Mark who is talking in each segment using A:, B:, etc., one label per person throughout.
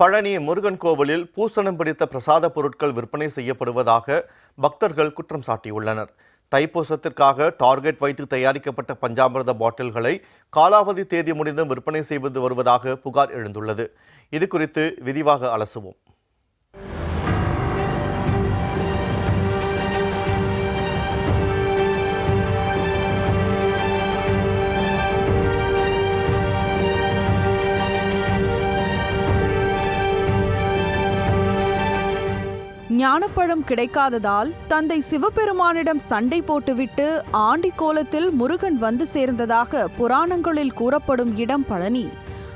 A: பழனி முருகன் கோவிலில் பூசணம் பிடித்த பிரசாத பொருட்கள் விற்பனை செய்யப்படுவதாக பக்தர்கள் குற்றம் சாட்டியுள்ளனர். தைப்பூசத்திற்காக டார்கெட் வைத்து தயாரிக்கப்பட்ட பஞ்சாமிரத பாட்டில்களை காலாவதி தேதி முடிந்தும் விற்பனை செய்வது வருவதாக புகார் எழுந்துள்ளது. இது குறித்து விரிவாக அலசுவோம்.
B: ஞானப்பழம் கிடைக்காததால் தந்தை சிவபெருமானிடம் சண்டை போட்டுவிட்டு ஆண்டி கோலத்தில் முருகன் வந்து சேர்ந்ததாக புராணங்களில் கூறப்படும் இடம் பழனி.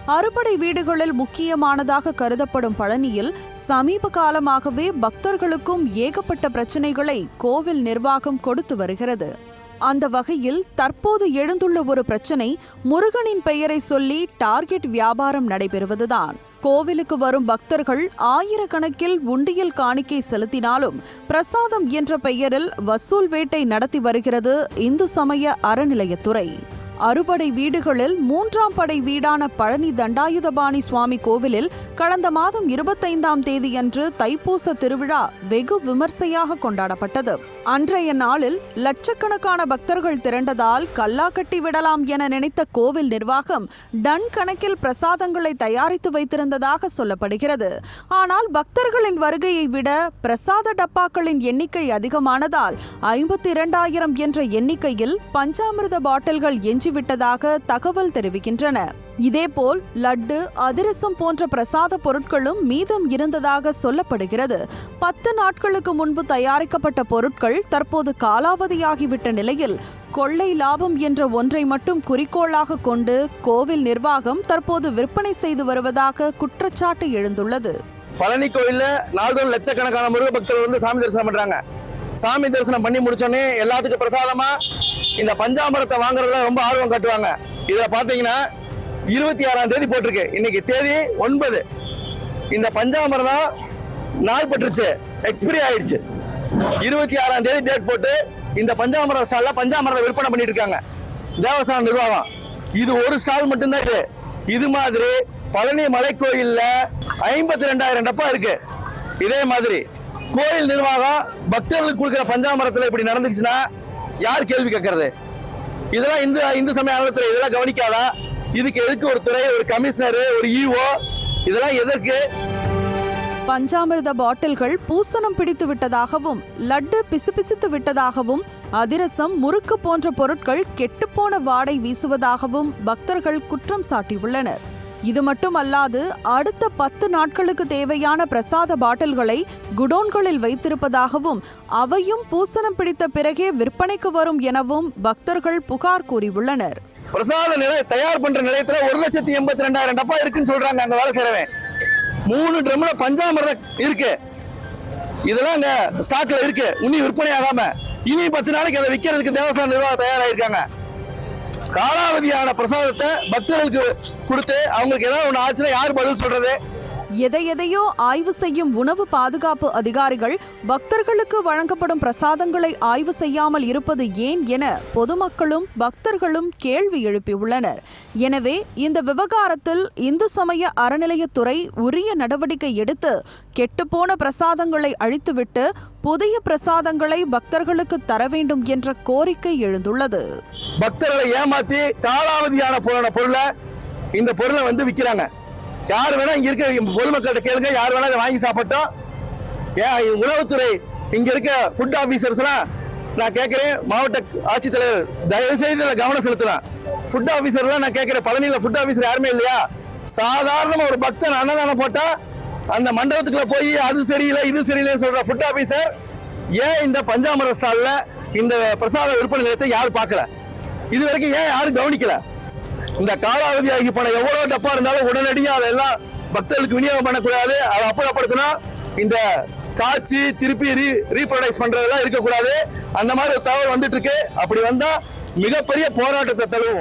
B: அறுபடை வீடுகளில் முக்கியமானதாக கருதப்படும் பழனியில் சமீப காலமாகவே பக்தர்களுக்கும் ஏகப்பட்ட பிரச்சனைகளை கோவில் நிர்வாகம் கொடுத்து வருகிறது. அந்த வகையில் தற்போது எழுந்துள்ள ஒரு பிரச்சனை முருகனின் பெயரை சொல்லி டார்கெட் வியாபாரம் நடைபெறுவதுதான். கோவிலுக்கு வரும் பக்தர்கள் ஆயிரக்கணக்கில் உண்டியல் காணிக்கை செலுத்தினாலும் பிரசாதம் என்ற பெயரில் வசூல் வேட்டை நடத்தி வருகிறது இந்து சமய அறநிலையத்துறை. அறுபடை வீடுகளில் மூன்றாம் படை வீடான பழனி தண்டாயுதபாணி சுவாமி கோவிலில் கடந்த மாதம் இருபத்தைந்தாம் தேதியன்று தைப்பூச திருவிழா வெகு விமர்சையாக கொண்டாடப்பட்டது. அன்றைய நாளில் லட்சக்கணக்கான பக்தர்கள் திரண்டதால் கல்லா கட்டி விடலாம் என நினைத்த கோவில் நிர்வாகம் டன் கணக்கில் பிரசாதங்களை தயாரித்து வைத்திருந்ததாக சொல்லப்படுகிறது. ஆனால் பக்தர்களின் வருகையை விட பிரசாத டப்பாக்களின் எண்ணிக்கை அதிகமானதால் ஐம்பத்தி இரண்டாயிரம் என்ற எண்ணிக்கையில் பஞ்சாமிர்த பாட்டில்கள் எஞ்சிவிட்டதாக தகவல் தெரிவிக்கின்றன. இதேபோல் லட்டு அதிரசம் போன்ற பிரசாத பொருட்களும் மீதம் இருந்ததாக சொல்லப்படுகிறது. பத்து நாட்களுக்கு முன்பு தயாரிக்கப்பட்ட பொருட்கள் தற்போது காலாவதியாகிவிட்ட நிலையில் கொள்ளை லாபம் என்ற ஒன்றை மட்டும் குறிக்கோளாக கொண்டு கோவில் நிர்வாகம் தற்போது விற்பனை செய்து வருவதாக குற்றச்சாட்டு எழுந்துள்ளது.
C: பழனி கோயில்ல நாள்தோறும் லட்சக்கணக்கான முருக பக்தர்கள் வந்து சாமி தரிசனம் பண்றாங்க. சாமி தரிசனம் பண்ணி முடிச்சோடனே எல்லாத்துக்கும் பிரசாதமா இந்த பஞ்சாமரத்தை வாங்குறதுல ரொம்ப ஆர்வம் காட்டுவாங்க. இதுல பாத்தீங்கன்னா இருபத்தி ஆறாம் தேதி போட்டிருக்கு. இன்னைக்கு தேதி ஒன்பது. இந்த பஞ்சாமரம் தான் நாள் பட்டுருச்சு. எக்ஸ்பிரி ஆயிடுச்சு. இருபத்தி ஆறாம் தேதி டேட் போட்டு இந்த பஞ்சாமரம் ஸ்டால்ல பஞ்சாமரத்தை விற்பனை பண்ணிட்டு இருக்காங்க. தேவஸ்தான நிர்வாகம். இது ஒரு ஸ்டால் மட்டும்தான் இது. இது மாதிரி பழனி மலை கோயில்ல ஐம்பத்தி ரெண்டாயிரம் டப்பா இருக்கு. இதே மாதிரி. கோயில் நிர்வாகம் பக்தர்களுக்கு கொடுக்குற பஞ்சாமரத்தில் இப்படி நடந்துச்சுன்னா யார் கேள்வி கேட்கறது? இதெல்லாம் இந்து இந்து சமய அறநிலையத்துறை இதெல்லாம் கவனிக்காதா? இதுக்கு எதுக்கு ஒரு துறை ஒரு கமிஷனர் ஒரு இஓ இதெல்லாம் எதற்கு?
B: பஞ்சாமிர்த பாட்டில்கள் பூசணம் பிடித்து விட்டதாகவும் லட்டு பிசுபிசுத்து விட்டதாகவும் அதிரசம் முறுக்கு போன்ற பொருட்கள் கெட்டுப்போன வாடை வீசுவதாகவும் பக்தர்கள் குற்றம் சாட்டியுள்ளனர். இது மட்டுமல்லாது அடுத்த பத்து நாட்களுக்கு தேவையான பிரசாத பாட்டில்களை குடோன்களில் வைத்திருப்பதாகவும் அவையும் பூசணம் பிடித்த பிறகே விற்பனைக்கு வரும் எனவும் பக்தர்கள் புகார் கூறியுள்ளனர்.
C: பிரசாத நிலை தயார் பண்ற நிலையத்துல ஒரு லட்சத்தி எண்பத்தி ரெண்டாயிரம் டப்பா இருக்குன்னு சொல்றாங்க அங்க வேலை செய்யறவன் மூணு ட்ரம்ல பஞ்சாமிரதம் இருக்கு. இதெல்லாம் அங்க ஸ்டாக்ல இருக்கு. இனி விற்பனை ஆகாம. இனி பத்து நாளைக்கு அதை விற்கிறதுக்கு தேவஸ்தான நிர்வாகம் தயாராயிருக்காங்க. காலாவதியான பிரசாதத்தை பக்தர்களுக்கு கொடுத்து அவங்களுக்கு ஏதாவது ஒன்று ஆச்சுன்னா யார் பதில் சொல்றது?
B: எதை எதையோ ஆய்வு செய்யும் உணவு பாதுகாப்பு அதிகாரிகள் பக்தர்களுக்கு வழங்கப்படும் பிரசாதங்களை ஆய்வு செய்யாமல் இருப்பது ஏன் என பொதுமக்களும் பக்தர்களும் கேள்வி எழுப்பியுள்ளனர். எனவே இந்த விவகாரத்தில் இந்து சமய அறநிலையத்துறை உரிய நடவடிக்கை எடுத்து கெட்டுப்போன பிரசாதங்களை அழித்துவிட்டு புதிய பிரசாதங்களை பக்தர்களுக்கு தர வேண்டும் என்ற கோரிக்கை எழுந்துள்ளது.
C: பக்தர்களை ஏமாத்தி காலாவதியான பொருளை இந்த பொருளை வந்து விற்கிறாங்க யார் வேணா இங்க இருக்க பொதுமக்கள்கிட்ட கேளுங்க. யார் வேணா இதை வாங்கி சாப்பிட்டோம் ஏன் உணவுத்துறை இங்க இருக்க ஃபுட் ஆபீசர்ஸ்லாம் நான் கேட்கிறேன். மாவட்ட ஆட்சித்தலைவர் தயவு செய்து இதில் கவனம் செலுத்தலாம் ஃபுட் ஆபீசர்லாம் நான் கேட்கிறேன். பழனியில் ஃபுட் ஆபீசர் யாருமே இல்லையா? சாதாரணமாக ஒரு பக்தன் அன்னதானம் போட்டா அந்த மண்டபத்துக்குள்ள போய் அது சரியில்லை இது சரியில்லை சொல்ற ஃபுட் ஆபீசர் ஏன் இந்த பஞ்சாமர ஸ்டாலில் இந்த பிரசாத விற்பனை நிலையத்தை யாரும் பார்க்கல? இது வரைக்கும் ஏன் யாரும் கவனிக்கல? இந்த காலாவதி ஆகி போன எவ்வளவு டப்பா இருந்தாலும் உடனடியாக அதெல்லாம் பக்தர்களுக்கு விநியோகம் பண்ணக்கூடாது. அதை அப்புறப்படுத்தினா இந்த காய்ச்சி திருப்பி ரீ ரீப்ரொடைஸ் பண்றதெல்லாம் இருக்கக்கூடாது. அந்த மாதிரி ஒரு தகவல் வந்துட்டு இருக்கு அப்படி வந்தா மிகப்பெரிய போராட்டத்தை தழுவும்